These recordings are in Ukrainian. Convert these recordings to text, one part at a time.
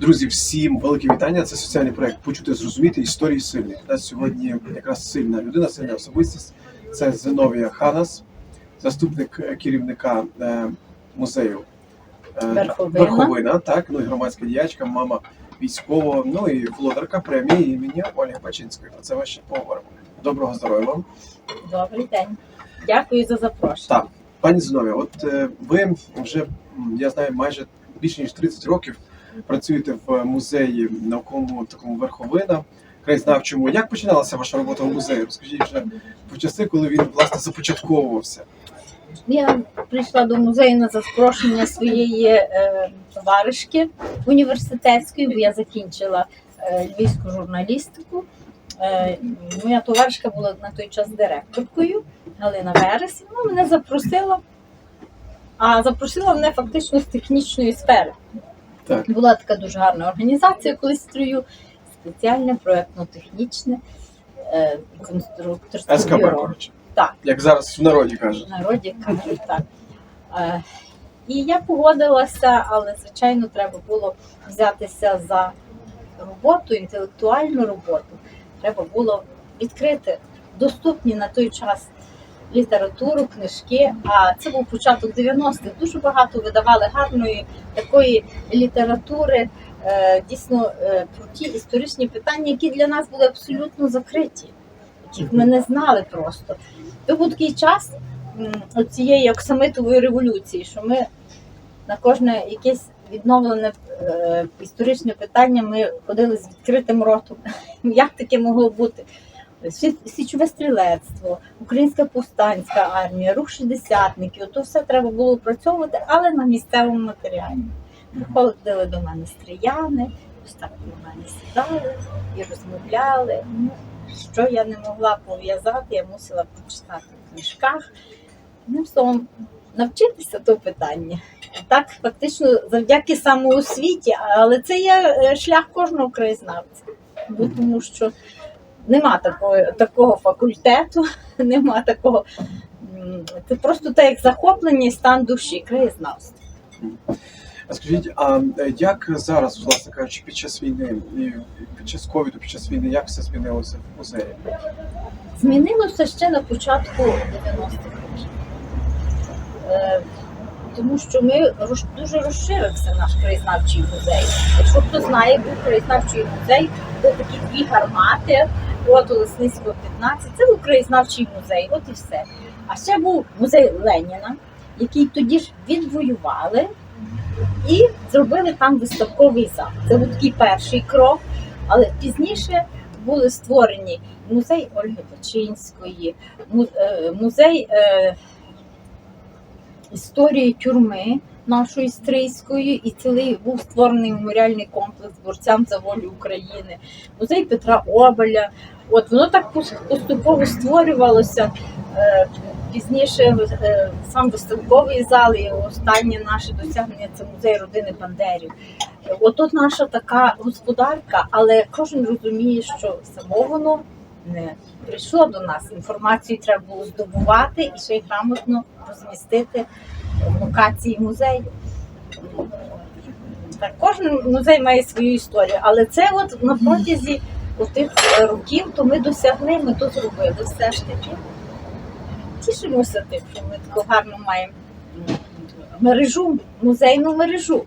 Друзі, всім велике вітання. Це соціальний проект Почути зрозуміти історії сильних. У нас сьогодні якраз сильна людина, сильна особистість. Це Зиновія Ханас, заступник керівника е, музею е, Верховина. Верховина, так, ну і громадська діячка, мама військового, ну і володарка премії імені Ольги Пачинської. Про це ми ще поговоримо. Доброго здоров'я вам. Добрий день. Дякую за запрошення. Так, пані Зиновія, от е, ви вже я знаю майже більше ніж 30 років працюєте в музеї науковому такому верховина, краєзнавчому. Як починалася ваша робота в музеї? Розкажіть вже про часи, коли він власне започатковувався. Я прийшла до музею на запрошення своєї е, товаришки університетської, бо я закінчила е, львівську журналістику. Е, моя товаришка була на той час директоркою Галина Верес. Вона мене запросила, а запросила мене фактично з технічної сфери. Так. Була така дуже гарна організація, коли строю, спеціальне проєктно-технічне е, конструкторське СКБ, бюро. коротше. Так. Як зараз в народі кажуть. В народі кажуть так. Е, І я погодилася, але звичайно треба було взятися за роботу, інтелектуальну роботу. Треба було відкрити доступні на той час літературу, книжки. А це був початок 90-х. Дуже багато видавали гарної такої літератури, е, дійсно е, про ті історичні питання, які для нас були абсолютно закриті, яких ми не знали просто. Це був такий час цієї оксамитової революції, що ми на кожне якесь відновлене е, історичне питання ми ходили з відкритим ротом. Як таке могло бути? Сі- Січове стрілецтво, Українська повстанська армія, рух шістдесятників, то все треба було опрацьовувати, але на місцевому матеріалі. Приходили до мене стріяни, ось до мене сідали і розмовляли. Ну, що я не могла пов'язати, я мусила прочитати в книжках. Ну, словом, навчитися то питання. Так, фактично, завдяки самоосвіті, але це є е, шлях кожного краєзнавця. Бо тому що нема такого, такого факультету, нема такого. Це просто так як захоплення і стан душі, краєзнавства. А скажіть, а е, як зараз, власне кажучи, під час війни під час ковіду, під час війни, як все змінилося в музеї? Змінилося ще на початку 90-х років. Е, Тому що ми дуже розширився наш краєзнавчий музей. Якщо хто знає, був краєзнавчий музей, були такі дві гармати, от у Лесницького 15. Це був музей, от і все. А ще був музей Леніна, який тоді ж відвоювали і зробили там виставковий зал. Це був такий перший крок, але пізніше були створені музей Ольги Пачинської, е, музей е, історії тюрми нашої стрийської, і цілий був створений меморіальний комплекс борцям за волю України, музей Петра Обеля. От воно так поступово створювалося. Е, Пізніше е, сам виставковий зал і останнє наше досягнення це музей родини Бандерів. Отут наша така господарка, але кожен розуміє, що само воно не прийшло до нас. Інформацію треба було здобувати і ще й грамотно розмістити локації музею. Так, кожен музей має свою історію, але це от на протязі тих років то ми досягли, ми то зробили все ж таки. Тішимося тим, що ми таку гарну маємо мережу, музейну мережу.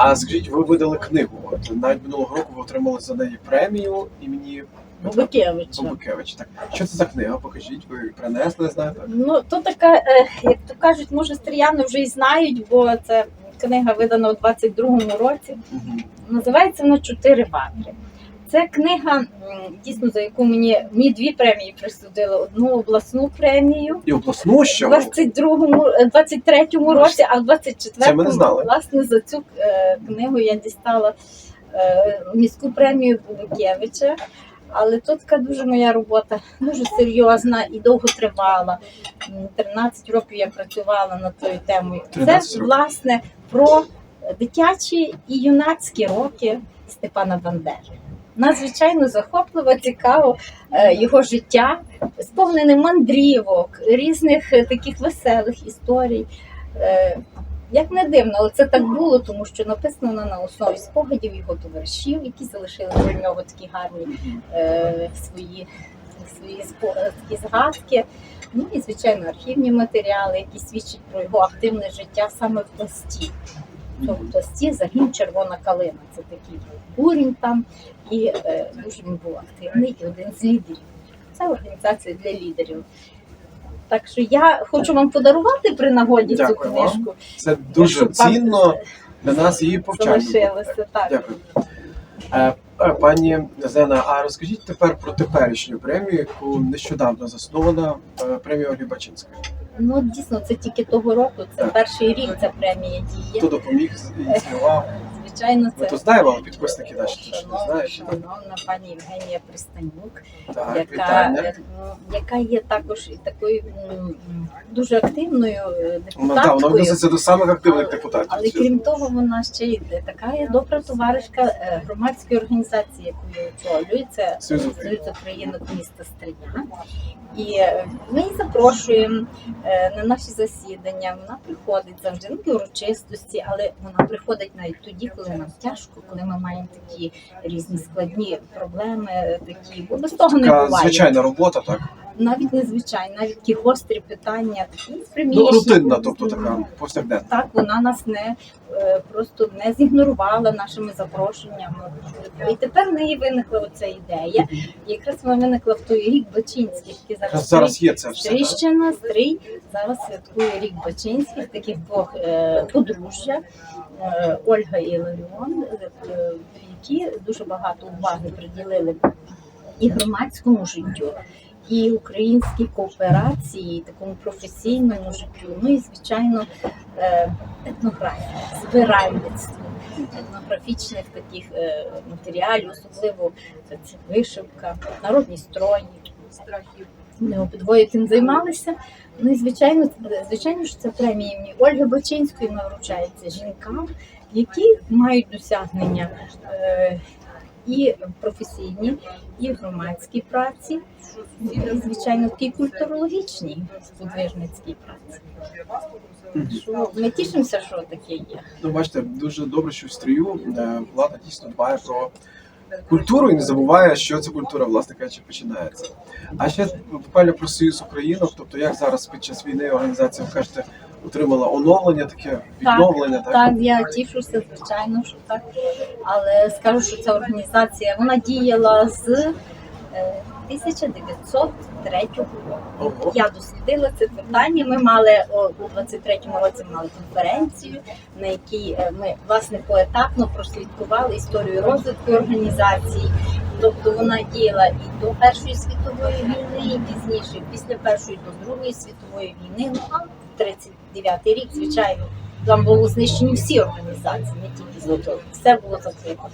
А скажіть, ви видали книгу. От навіть минулого року ви отримали за неї премію імені Бубикевича. Бубикевич. Так, що це за книга? Покажіть, ви принесли, знаєте? Ну, то така, е, як то кажуть, може, стріяни вже і знають, бо це книга видана у 22-му році. Угу. Називається на Чотири ватри. Це книга, дійсно, за яку мені, мені дві премії присудили. Одну обласну премію І обласну у що? 22-му, е, 23-му році, а в Це ми 24-му, знали. власне, за цю е, книгу я дістала е, міську премію Буликевича. Але тут така дуже моя робота, дуже серйозна і довго тривала. 13 років я працювала над цією темою. Це років. власне про дитячі і юнацькі роки Степана Бандери. Надзвичайно захопливо, цікаво е, його життя, сповнене мандрівок, різних е, таких веселих історій. Е, Як не дивно, але це так було, тому що написано на основі спогадів його товаришів, які залишили про нього такі гарні е, свої, свої спо- такі згадки. Ну і звичайно архівні матеріали, які свідчать про його активне життя саме в пласті. В цьому пласті загін Червона калина. Це такий курінь там, і е, дуже він був активний і один з лідерів. Це організація для лідерів. Так що я хочу вам подарувати при нагоді цю Дякую вам. книжку. Це дуже щоб вам цінно для нас її повчання. залишилося. Так. Дякую. Е, е, Пані Зена, а розкажіть тепер про теперішню премію, яку нещодавно заснована е, премія Ольги Бачинської. Ну дійсно, це тільки того року. Це перший рік ця премія діє. Хто допоміг ініціював? Звичайно, Ми це то знаємо, але підписники наші точно шановна, знають. шановна пані Євгенія Пристанюк, Так, яка, вітання. е, яка є також і такою м, дуже активною е, Вона, так, вона депутаткою. відноситься до самих активних депутатів. Але крім того, вона ще й така є добра товаришка е, громадської організації, яку я очолюю. Це Союз України. Союз українок міста Стрия. І е, ми її запрошуємо е, на наші засідання. Вона приходить завжди ну, і урочистості, але вона приходить навіть тоді, коли нам тяжко, коли ми маємо такі різні складні проблеми, такі бо без того не Така буває. звичайна робота, так? Навіть незвичайно, навіть такі гострі питання, такі Ну, приміщення. рутинна, тобто така повсякденна. Так, вона нас не е, просто не зігнорувала нашими запрошеннями. І тепер в неї виникла оця ідея. І якраз вона виникла в той рік Бачинських, який зараз, зараз є це все. Стрийщина, зараз святкує рік Бачинських, таких двох е, подружжя е, Ольга і Ларіон, які дуже багато уваги приділили і громадському життю. І українській кооперації, такому професійному життю, ну і звичайно е, етнографії, збиральництву, етнографічних таких е, матеріалів, особливо це вишивка, народні строї. Вони обидвоє тим займалися. Ну і звичайно, звичайно ж, це премія імені Ольги Бачинської вона вручається жінкам, які мають досягнення і професійні, і громадські праці, і, звичайно, і культурологічній подвижницькій праці. Що ми тішимося, що таке є. Ну, бачите, дуже добре, що в стрію е, влада дійсно дбає про культуру і не забуває, що ця культура, власне кажучи, починається. А ще буквально про Союз Українок, тобто як зараз під час війни організація, ви кажете, отримала оновлення, таке відновлення, так? Так, я тішуся, звичайно, що так. Але скажу, що ця організація вона діяла з е, 1903 року. Я дослідила це питання. Ми мали о, у 23-му році мали конференцію, на якій е, ми власне поетапно прослідкували історію розвитку організації. Тобто вона діяла і до Першої світової війни, і пізніше, після Першої до Другої світової війни. Ну а 39-й рік, звичайно, там були знищені всі організації, не тільки злото, все було закрито.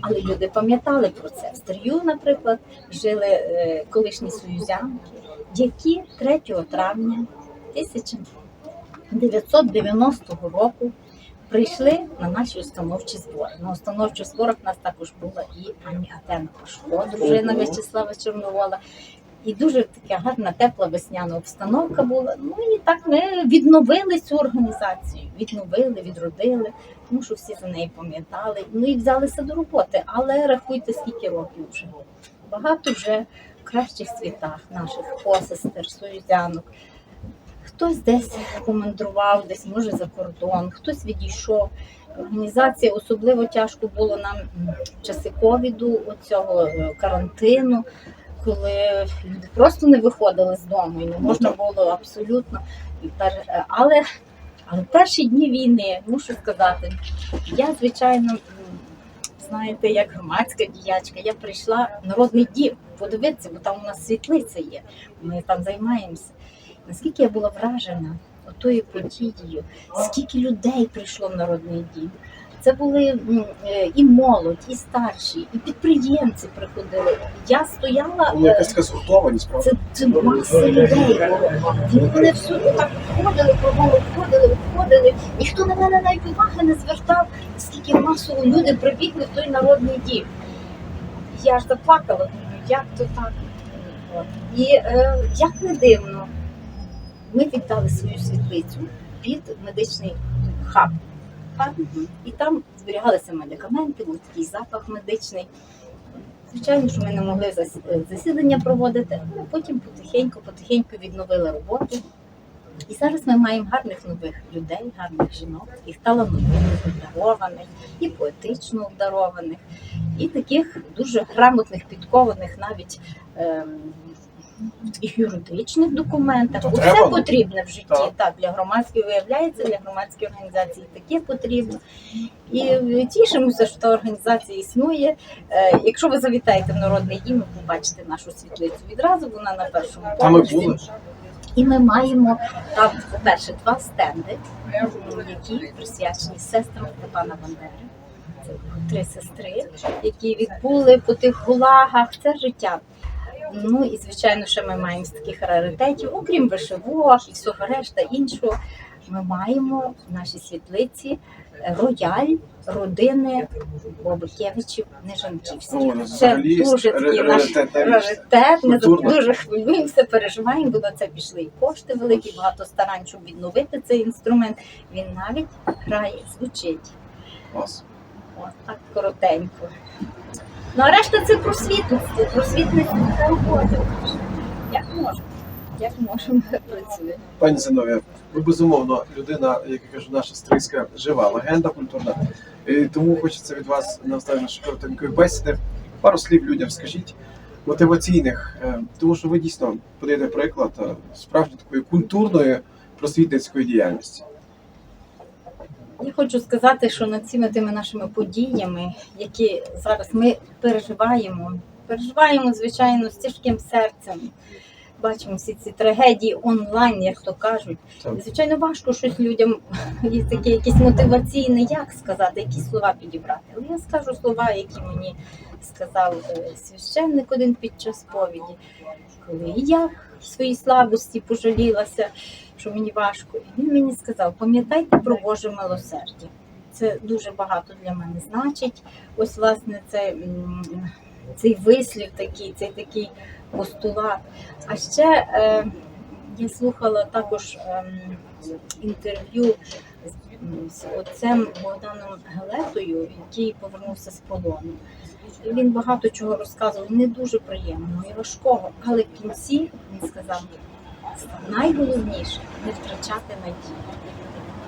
Але люди пам'ятали про це. В Стрію, наприклад, жили е, колишні союзянки, які 3 травня 1990 року прийшли на наші установчі збори. На установчих зборах у нас також була і пані Атена Пашко, дружина В'ячеслава Чорновола. І дуже така гарна, тепла весняна обстановка була. Ну і так ми відновили цю організацію. Відновили, відродили, тому що всі за неї пам'ятали. Ну і взялися до роботи. Але рахуйте, скільки років вже. Багато вже в кращих світах наших посестер, союзянок. Хтось десь помандрував, десь може за кордон, хтось відійшов. Організація особливо тяжко було нам в часи ковіду, оцього е, карантину, коли люди просто не виходили з дому і не можна було абсолютно. Е, Але, але в перші дні війни, мушу сказати, я, звичайно, знаєте, як громадська діячка, я прийшла в народний дім подивитися, бо там у нас світлиця є. Ми там займаємося. Наскільки я була вражена отою подією, скільки людей прийшло в народний дім. Це були е, і молодь, і старші, і підприємці приходили. Я стояла. Ну, якась така згуртованість, правда? це, це маса людей Вони всюди так входили, кругом обходили, обходили. Ніхто на мене навіть уваги не звертав, скільки масово люди прибігли в той народний дім. Я ж заплакала, думаю, як то так? І е, як не дивно, ми віддали свою світлицю під медичний хаб. Хаб. І там зберігалися медикаменти, був такий запах медичний. Звичайно, що ми не могли засідання проводити, але потім потихеньку, потихеньку відновили роботу. І зараз ми маємо гарних нових людей, гарних жінок, таких талановитих, обдарованих, і поетично обдарованих, і таких дуже грамотних, підкованих навіть ем, і в юридичних документах. То Усе треба, ну. потрібне в житті. Так. Так. для громадської виявляється, для громадської організації таке потрібно. І тішимося, що та організація існує. Е, Якщо ви завітаєте в народний дім, ви побачите нашу світлицю відразу, вона на першому поверсі. І ми маємо там, по-перше, два стенди, які присвячені сестрам Степана Бандери. Це три сестри, які відбули по тих гулагах. Це життя. Ну і звичайно, ще ми маємо з таких раритетів, окрім вишивок і всього решта іншого. Ми маємо в нашій світлиці рояль родини Бобикевичів Нежанківських. О, Це дуже такий наш раритет. Ми дуже хвилюємося, переживаємо, бо на це пішли і кошти великі, багато старань, щоб відновити цей інструмент. Він навіть грає, звучить. От так коротенько. Ну а решта це просвітництво, просвітництво роботи. Як можемо? Як можемо працюємо. Пані Зиновія, ви безумовно людина, як я кажу, наша стрийська жива легенда культурна. І тому хочеться від вас на нашої коротенької бесіди пару слів людям скажіть мотиваційних, е, тому що ви дійсно подаєте приклад е, справжньої такої культурної просвітницької діяльності. Я хочу сказати, що над цими тими нашими подіями, які зараз ми переживаємо, переживаємо, звичайно, з тяжким серцем. Бачимо всі ці трагедії онлайн, як то кажуть. Так. Звичайно, важко щось людям є таке якесь мотиваційне, як сказати, які слова підібрати. Але я скажу слова, які мені сказав е, священник один під час сповіді, коли я в своїй слабості пожалілася, що мені важко. І він мені сказав: пам'ятайте про Боже милосердя. Це дуже багато для мене значить. Ось, власне, це, цей вислів такий, цей такий постулат. А ще е, я слухала також ем, інтерв'ю з, з отцем Богданом Гелетою, який повернувся з полону. Він багато чого розказував, не дуже приємного і важкого, але в кінці він сказав, найголовніше не втрачати надію.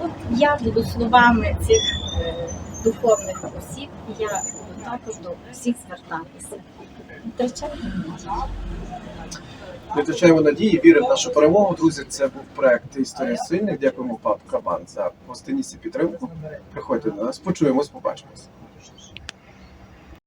От я буду словами цих е, духовних осіб, я також до всіх звертатися. Не втрачайте втрачаємо надії, віримо в нашу перемогу. Друзі, це був проект Історія сильних. Дякуємо пап Кабан за гостинність і підтримку. Приходьте до нас, почуємось, побачимось.